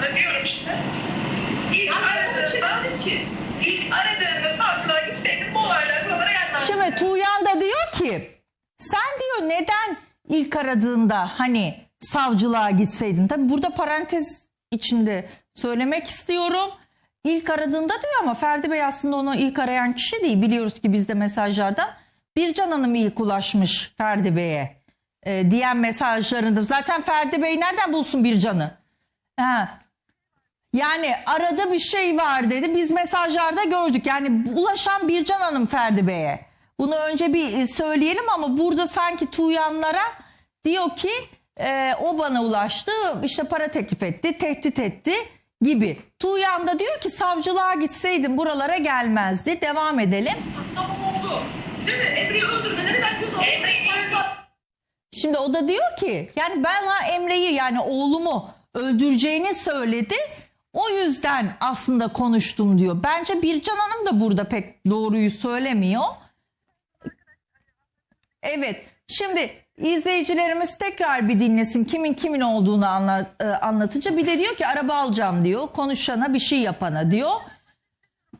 Sana diyorum işte. İlk aradığında, ki. ilk aradığında savcılığa gitseydin bu olaylar buralara gelmezdi. Şimdi Tuğyan da diyor ki sen diyor neden ilk aradığında hani savcılığa gitseydin? Tabi burada parantez içinde söylemek istiyorum. İlk aradığında diyor ama Ferdi Bey aslında onu ilk arayan kişi değil. Biliyoruz ki bizde mesajlardan Bircan Hanım ilk ulaşmış Ferdi Bey'e e, diyen mesajlarında. Zaten Ferdi Bey nereden bulsun Bircan'ı? Ha, yani arada bir şey var dedi. Biz mesajlarda gördük. Yani ulaşan Bircan Hanım Ferdi Bey'e. Bunu önce bir e, söyleyelim ama burada sanki Tuğyanlara diyor ki e, o bana ulaştı işte para teklif etti tehdit etti gibi. Tuğyan da diyor ki savcılığa gitseydim buralara gelmezdi. Devam edelim. Tamam oldu. Değil mi? Emre'yi öldürmeleri ben göz aldım. Emre'yi Şimdi o da diyor ki yani bana Emre'yi yani oğlumu öldüreceğini söyledi. O yüzden aslında konuştum diyor. Bence Bircan Hanım da burada pek doğruyu söylemiyor. Evet. Şimdi izleyicilerimiz tekrar bir dinlesin kimin kimin olduğunu anla, e, anlatınca bir de diyor ki araba alacağım diyor. Konuşana bir şey yapana diyor.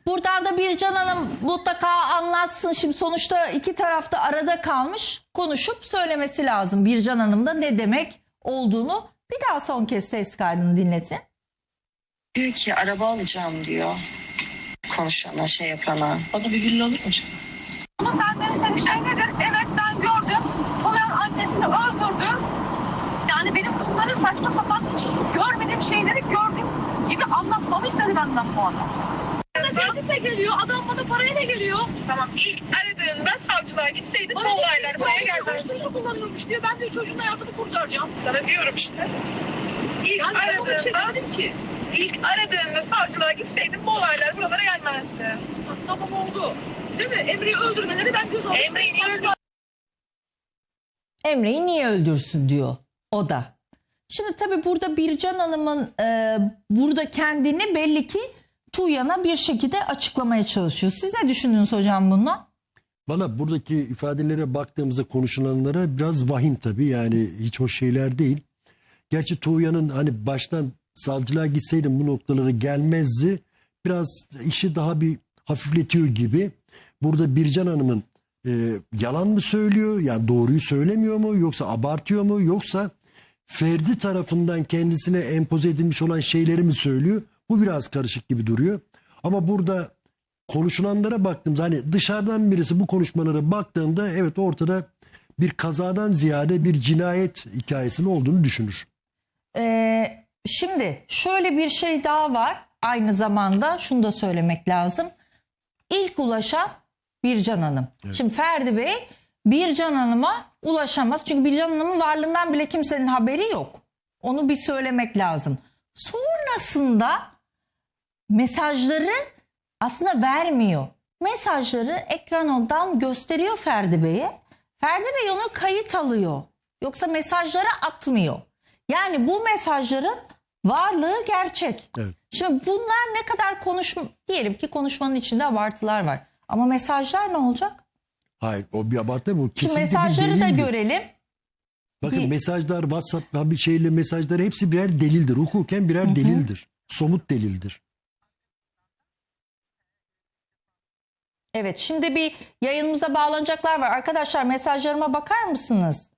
Buradan da Bircan Hanım mutlaka anlatsın. Şimdi sonuçta iki tarafta arada kalmış. Konuşup söylemesi lazım Bircan Hanım da ne demek olduğunu. Bir daha son kez ses kaydını dinletin. Diyor ki araba alacağım diyor. Konuşana şey yapana. Bana bir villa alır mı? Ama benden istediği şey nedir? Evet ben gördüm. Tuğyan annesini öldürdü. Yani benim bunları saçma sapan hiç görmediğim şeyleri gördüğüm gibi anlatmamı istedi benden bu adam. Bana tehditle geliyor. Adam bana parayla geliyor. Tamam ilk aradığında savcılığa gitseydin bu olaylar buraya gelmezdi. Uyuşturucu kullanıyormuş diyor. Ben de çocuğun hayatını kurtaracağım. Sana diyorum işte. İlk Yani ben şey aradığında, demedim ki. İlk aradığında savcılığa gitseydin bu olaylar buralara gelmezdi. Tamam oldu. Değil mi? Emre'yi öldürmeleri ben göz aldım. Emre'yi ilk Emre'yi niye öldürsün diyor o da. Şimdi tabii burada Bircan Hanım'ın e, burada kendini belli ki Tuğyan'a bir şekilde açıklamaya çalışıyor. Siz ne düşündünüz hocam bundan? Valla buradaki ifadelere baktığımızda konuşulanlara biraz vahim tabii yani hiç hoş şeyler değil. Gerçi Tuğyan'ın hani baştan savcılığa gitseydim bu noktalara gelmezdi. Biraz işi daha bir hafifletiyor gibi. Burada Bircan Hanım'ın e, yalan mı söylüyor yani doğruyu söylemiyor mu yoksa abartıyor mu yoksa Ferdi tarafından kendisine empoze edilmiş olan şeyleri mi söylüyor? Bu biraz karışık gibi duruyor. Ama burada konuşulanlara baktığımız hani dışarıdan birisi bu konuşmalara baktığında evet ortada bir kazadan ziyade bir cinayet hikayesinin olduğunu düşünür. Ee, şimdi şöyle bir şey daha var. Aynı zamanda şunu da söylemek lazım. İlk ulaşan Bircan Hanım. Şimdi Ferdi Bey Bircan Hanım'a ulaşamaz. Çünkü Bircan Hanım'ın varlığından bile kimsenin haberi yok. Onu bir söylemek lazım. Sonrasında mesajları aslında vermiyor. Mesajları ekrandan gösteriyor Ferdi Bey'e. Ferdi Bey onu kayıt alıyor. Yoksa mesajları atmıyor. Yani bu mesajların varlığı gerçek. Evet. Şimdi bunlar ne kadar konuşma diyelim ki konuşmanın içinde abartılar var. Ama mesajlar ne olacak? Hayır o bir abartı bu. Şimdi mesajları bir da görelim. Bakın Bir- mesajlar WhatsApp'tan bir şeyle mesajlar hepsi birer delildir. Hukuken birer delildir. Somut delildir. Evet şimdi bir yayınımıza bağlanacaklar var. Arkadaşlar mesajlarıma bakar mısınız?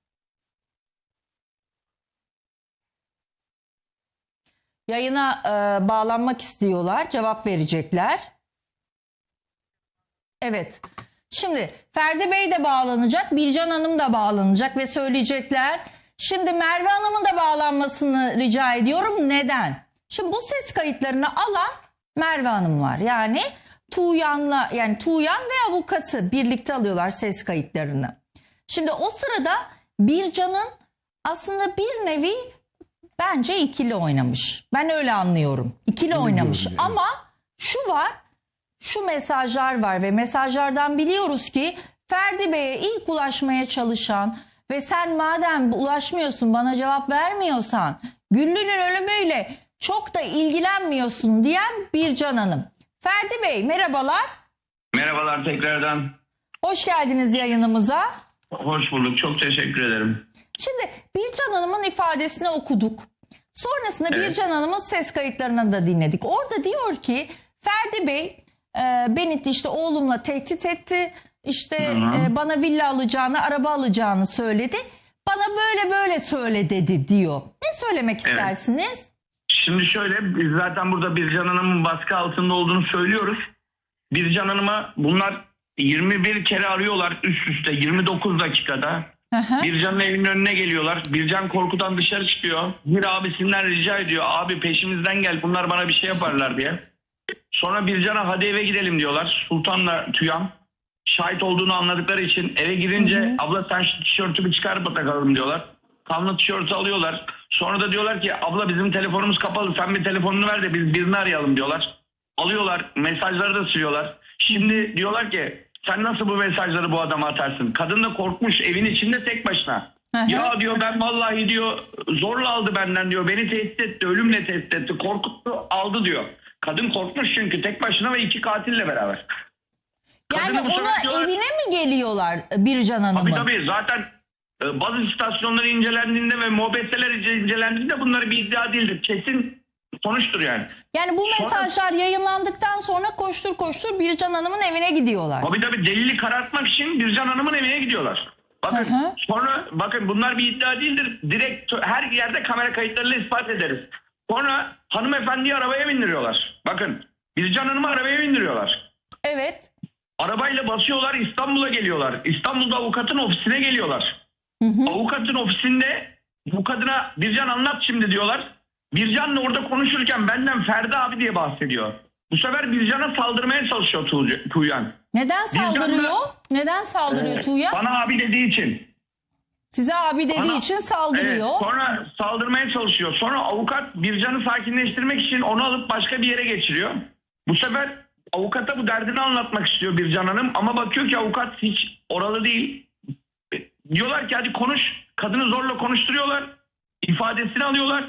Yayına e, bağlanmak istiyorlar. Cevap verecekler. Evet. Şimdi Ferdi Bey de bağlanacak. Bircan Hanım da bağlanacak ve söyleyecekler. Şimdi Merve Hanım'ın da bağlanmasını rica ediyorum. Neden? Şimdi bu ses kayıtlarını alan Merve Hanımlar. Yani Tuğyan'la yani Tuğyan ve avukatı birlikte alıyorlar ses kayıtlarını. Şimdi o sırada Bircan'ın aslında bir nevi bence ikili oynamış. Ben öyle anlıyorum. İkili oynamış görünüyor, evet. ama şu var şu mesajlar var ve mesajlardan biliyoruz ki Ferdi Bey'e ilk ulaşmaya çalışan ve sen madem ulaşmıyorsun bana cevap vermiyorsan Güllü'nün ölümüyle çok da ilgilenmiyorsun diyen Bircan Hanım. Ferdi Bey merhabalar. Merhabalar tekrardan. Hoş geldiniz yayınımıza. Hoş bulduk. Çok teşekkür ederim. Şimdi Bircan Hanım'ın ifadesini okuduk. Sonrasında Evet. Bircan Hanım'ın ses kayıtlarını da dinledik. Orada diyor ki Ferdi Bey e, beni işte oğlumla tehdit etti. İşte e, bana villa alacağını, araba alacağını söyledi. Bana böyle böyle söyle dedi diyor. Ne söylemek istersiniz? Şimdi şöyle biz zaten burada Bircan Hanım'ın baskı altında olduğunu söylüyoruz. Bircan Hanım'a bunlar 21 kere arıyorlar üst üste 29 dakikada. Bircan'ın evinin önüne geliyorlar. Bircan korkudan dışarı çıkıyor. Bir abisinden rica ediyor. Abi peşimizden gel bunlar bana bir şey yaparlar diye. Sonra Bircan'a hadi eve gidelim diyorlar. Sultan'la Tüyan. Şahit olduğunu anladıkları için eve girince abla sen şu tişörtü bir çıkar bakalım diyorlar. Kanlı tişörtü alıyorlar. Sonra da diyorlar ki abla bizim telefonumuz kapalı sen bir telefonunu ver de biz birini arayalım diyorlar. Alıyorlar mesajları da siliyorlar. Şimdi diyorlar ki sen nasıl bu mesajları bu adama atarsın? Kadın da korkmuş evin içinde tek başına. Ya diyor ben vallahi diyor zorla aldı benden diyor. Beni tehdit etti, ölümle tehdit etti, korkuttu, aldı diyor. Kadın korkmuş çünkü tek başına ve iki katille beraber. Yani Kadını ona diyorlar- evine mi geliyorlar e, Bircan Hanım'ın? Tabii tabii zaten e, bazı istasyonları incelendiğinde ve mobeseler incelendiğinde bunları bir iddia değildir. Kesin sonuçtur yani. Yani bu Sonra- mesajlar yayınlandıktan sonra koştur koştur Bircan Hanım'ın evine gidiyorlar. Tabii tabii delili karartmak için Bircan Hanım'ın evine gidiyorlar. Bakın Hı hı. sonra bakın bunlar bir iddia değildir. Direkt her yerde kamera kayıtlarıyla ispat ederiz. Sonra hanımefendiyi arabaya bindiriyorlar. Bakın Bircan Hanım'ı arabaya bindiriyorlar. Evet. Arabayla basıyorlar İstanbul'a geliyorlar. İstanbul'da avukatın ofisine geliyorlar. Avukatın ofisinde bu kadına Bircan anlat şimdi diyorlar. Bircan'la orada konuşurken benden Ferdi abi diye bahsediyor. Bu sefer Bircan'a saldırmaya çalışıyor Tuğ- Tuğyan. Neden saldırıyor? Bircan'la- Neden saldırıyor Ee, Tuğya? Bana abi dediği için. Size abi dediği Bana- için Evet, saldırıyor. sonra saldırmaya çalışıyor. Sonra avukat Bircan'ı sakinleştirmek için onu alıp başka bir yere geçiriyor. Bu sefer avukata bu derdini anlatmak istiyor Bircan Hanım ama bakıyor ki avukat hiç oralı değil. E, Diyorlar ki hadi konuş. Kadını zorla konuşturuyorlar. İfadesini alıyorlar.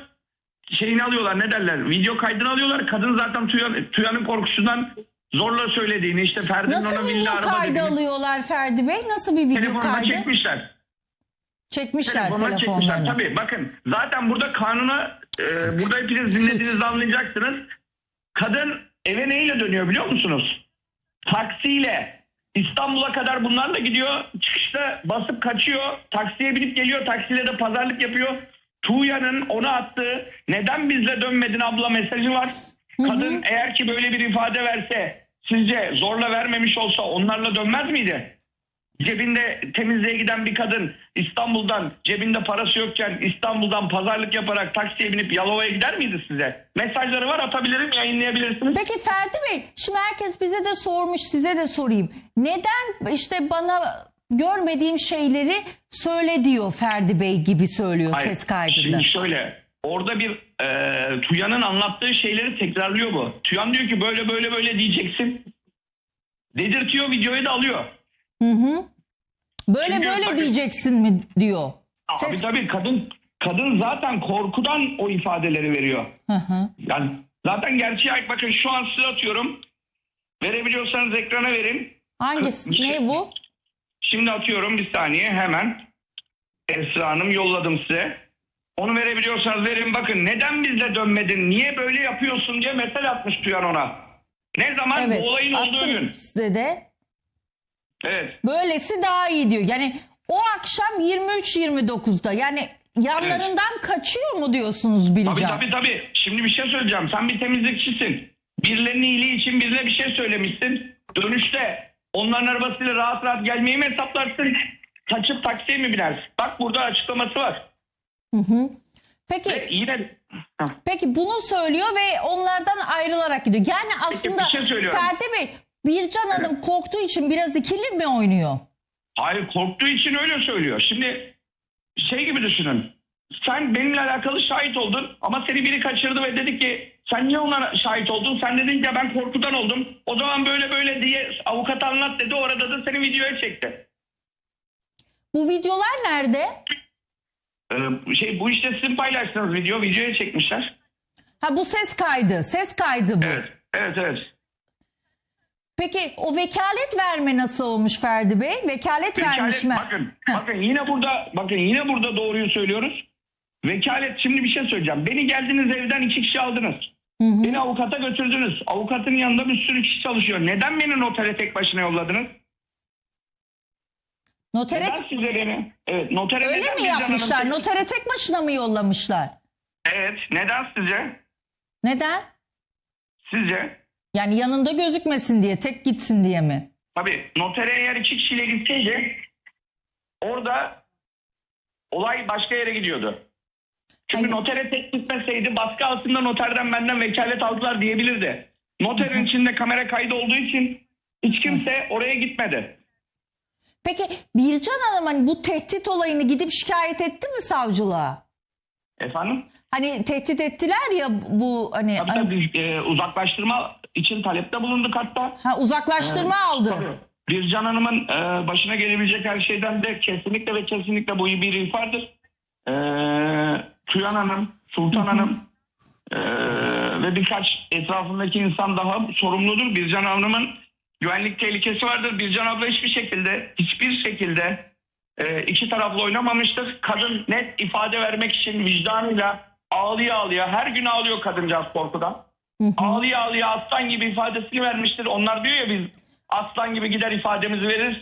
Şeyini alıyorlar ne derler video kaydını alıyorlar. Kadın zaten Tuyan, Tuyan'ın korkusundan zorla söylediğini işte Ferdi'nin Nasıl ona video araba kaydı dediğini alıyorlar Ferdi Bey? Nasıl bir video telefonuna kaydı? çekmişler. Çekmişler Telefonuna çekmişler. Tabii bakın zaten burada kanuna e, burada hepiniz dinlediğinizde anlayacaksınız. Kadın eve neyle dönüyor biliyor musunuz? Taksiyle. İstanbul'a kadar bunlarla gidiyor. Çıkışta basıp kaçıyor. Taksiye binip geliyor. Taksiyle de pazarlık yapıyor. Tuğya'nın ona attığı neden bizle dönmedin abla mesajı var. Kadın eğer ki böyle bir ifade verse sizce zorla vermemiş olsa onlarla dönmez miydi? Cebinde temizliğe giden bir kadın İstanbul'dan cebinde parası yokken İstanbul'dan pazarlık yaparak taksiye binip Yalova'ya gider miydi size? Mesajları var atabilirim yayınlayabilirsiniz. Peki Ferdi Bey şimdi herkes bize de sormuş size de sorayım. Neden işte bana görmediğim şeyleri söyle diyor Ferdi Bey gibi söylüyor Hayır, ses kaydında. Şimdi şöyle orada bir e, Tuyan'ın anlattığı şeyleri tekrarlıyor bu. Tuyan diyor ki böyle böyle böyle diyeceksin. Dedirtiyor videoyu da alıyor. Böyle Şimdi böyle bakın- diyeceksin mi diyor. Abi Ses... tabii kadın kadın zaten korkudan o ifadeleri veriyor. Hı hı. Yani zaten gerçeğe ait bakın şu an size atıyorum. Verebiliyorsanız ekrana verin. Hangisi? Ne bu? Şimdi atıyorum bir saniye hemen. Esra Hanım yolladım size. Onu verebiliyorsanız verin. Bakın neden bizle dönmedin? Niye böyle yapıyorsun diye mesaj atmış Tuyan ona. Ne zaman? Evet. Bu olayın olduğu gün. size de. Evet. Böylesi daha iyi diyor. Yani o akşam 23-29'da yani yanlarından kaçıyor mu diyorsunuz Bilcan? Tabii tabii tabii. Şimdi bir şey söyleyeceğim. Sen bir temizlikçisin. Birilerinin iyiliği için birine bir şey söylemişsin. Dönüşte onların arabasıyla rahat rahat gelmeyi mi hesaplarsın? Kaçıp taksiye mi binersin? Bak burada açıklaması var. Peki Ve yine peki bunu söylüyor ve onlardan ayrılarak gidiyor. Yani aslında bir şey. Ferdi Bey Bircan Hanım korktuğu için biraz ikili mi oynuyor? Hayır korktuğu için öyle söylüyor. Şimdi şey gibi düşünün. Sen benimle alakalı şahit oldun ama seni biri kaçırdı ve dedi ki sen niye ona şahit oldun? Sen dedin ki ben korkudan oldum. O zaman böyle böyle diye avukat anlat dedi. Orada da seni videoya çekti. Bu videolar nerede? Ee, şey bu işte sizin paylaştığınız video videoya çekmişler. Ha bu ses kaydı. Ses kaydı bu. Evet. Evet evet. Peki o vekalet verme nasıl olmuş Ferdi Bey? Vekalet, vermiş Vekalet- mi? bakın bakın yine burada bakın yine burada doğruyu söylüyoruz. Vekalet şimdi bir şey söyleyeceğim. Beni geldiniz evden iki kişi aldınız. Beni avukata götürdünüz. Avukatın yanında bir sürü kişi çalışıyor. Neden beni notere tek başına yolladınız? Notere Neden size beni? Evet, notere öyle mi yapmışlar? tek- Notere tek başına mı yollamışlar? Evet, neden sizce? Neden? Sizce? Yani yanında gözükmesin diye, tek gitsin diye mi? Tabii notere eğer iki kişiyle gitseydi orada olay başka yere gidiyordu. Çünkü Hayır. notere tek gitmeseydi baskı altında noterden benden vekalet aldılar diyebilirdi. Noterin içinde kamera kaydı olduğu için hiç kimse oraya gitmedi. Peki Bircan Hanım hani bu tehdit olayını gidip şikayet etti mi savcılığa? Efendim? Hani tehdit ettiler ya bu hani, Tabii hani- tabii e, uzaklaştırma için talepte bulunduk hatta. ha, uzaklaştırma aldı. Tabii. Bircan Hanım'ın e, başına gelebilecek her şeyden de kesinlikle ve kesinlikle bu bir ihbardır. E, Tüyan Hanım, Sultan Hanım e, ve birkaç etrafındaki insan daha sorumludur. Bircan Hanım'ın güvenlik tehlikesi vardır. Bircan abla hiçbir şekilde, hiçbir şekilde e, iki taraflı oynamamıştır. Kadın net ifade vermek için vicdanıyla ağlıya ağlıya her gün ağlıyor kadıncağız korkudan. Ağlıya ağlıya aslan gibi ifadesini vermiştir. Onlar diyor ya biz aslan gibi gider ifademizi veririz.